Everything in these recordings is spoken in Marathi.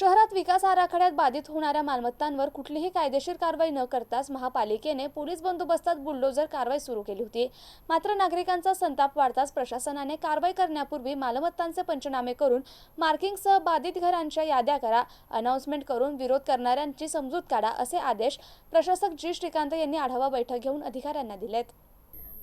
शहरात विकास आराखड्यात बाधित होणाऱ्या मालमत्तांवर कुठलीही कायदेशीर कारवाई न करताच महापालिकेने पोलीस बंदोबस्तात बुलडोजर कारवाई सुरू केली होती. मात्र नागरिकांचा संताप वाढताच प्रशासनाने कारवाई करण्यापूर्वी मालमत्तांचे पंचनामे करून मार्किंगसह बाधित घरांच्या याद्या करा अनाऊन्समेंट करून विरोध करणाऱ्यांची समजूत काढा असे आदेश प्रशासक जी. श्रीकांत यांनी आढावा बैठक घेऊन अधिकाऱ्यांना दिलेत.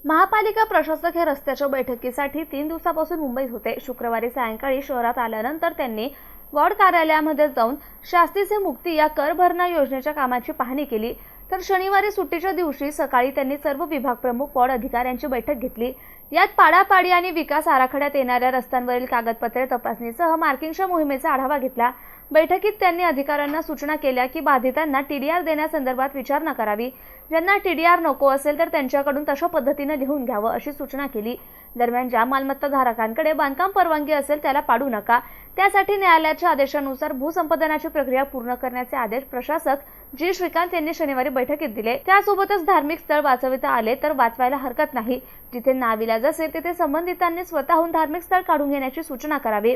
महापालिका प्रशासक हे रस्त्याच्या बैठकीसाठी तीन दिवसापासून मुंबईत होते. शुक्रवारी सायंकाळी शहरात आल्यानंतर त्यांनी वॉर्ड कार्यालयामध्ये जाऊन शास्तीचे मुक्ती या कर भरणा योजनेच्या कामाची पाहणी केली. तर शनिवारी सुट्टीच्या दिवशी सकाळी त्यांनी सर्व विभाग प्रमुख वॉर्ड अधिकाऱ्यांची बैठक घेतली. यात पाडापाडी आणि विकास आराखड्यात येणाऱ्या रस्त्यांवरील कागदपत्रे तपासणीसह मार्किंगच्या मोहिमेचा आढावा घेतला. बैठकीत त्यांनी अधिकाऱ्यांना सूचना केल्या की बाधितांना टीडीआर देण्यासंदर्भात विचारणा करावी ज्यांना टीडीआर नको असेल तर त्यांच्याकडून तशा पद्धतीने लिहून घ्यावं अशी सूचना केली. दरम्यान ज्या मालमत्ता धारकांकडे बांधकाम परवानगी असेल त्याला पाडू नका. त्यासाठी न्यायालयाच्या आदेशानुसार भूसंपादनाची प्रक्रिया पूर्ण करण्याचे आदेश प्रशासक जी. श्रीकांत यांनी शनिवारी बैठकीत दिले. त्यासोबतच धार्मिक स्थळ वाचविता आले तर वाचवायला हरकत नाही. जिथे नाविलाज असेल तिथे संबंधितांनी स्वतःहून धार्मिक स्थळ काढून घेण्याची सूचना करावी.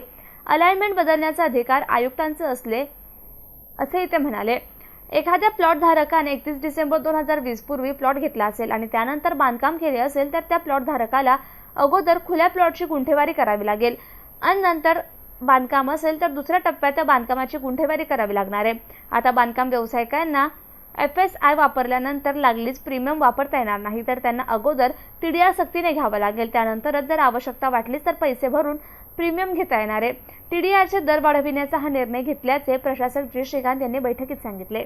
अलाइनमेंट बदलण्याचा अधिकार आयुक्तांचे असले असेही ते म्हणाले. एखाद्या प्लॉट धारकाने एकतीस डिसेंबर दोन हजार वीस पूर्वी प्लॉट घेतला असेल आणि त्यानंतर बांधकाम केले असेल तर त्या प्लॉट धारकाला अगोदर खुल्या प्लॉटची गुंठेवारी करावी लागेल. आणि नंतर बांधकाम असेल तर दुसऱ्या टप्प्यात त्या बांधकामाची गुंठेवारी करावी लागणार आहे. आता बांधकाम व्यावसायिकांना एफ एस आय वापरल्यानंतर लागलीच प्रीमियम वापरता येणार नाही तर त्यांना अगोदर टी डी आर सक्तीने घ्यावं लागेल. त्यानंतरच जर आवश्यकता वाटलीच तर पैसे भरून प्रीमियम घेता येणार आहे. टी डी आरचे दर वाढविण्याचा हा निर्णय घेतल्याचे प्रशासक जी श्रीकांत यांनी बैठकीत सांगितले.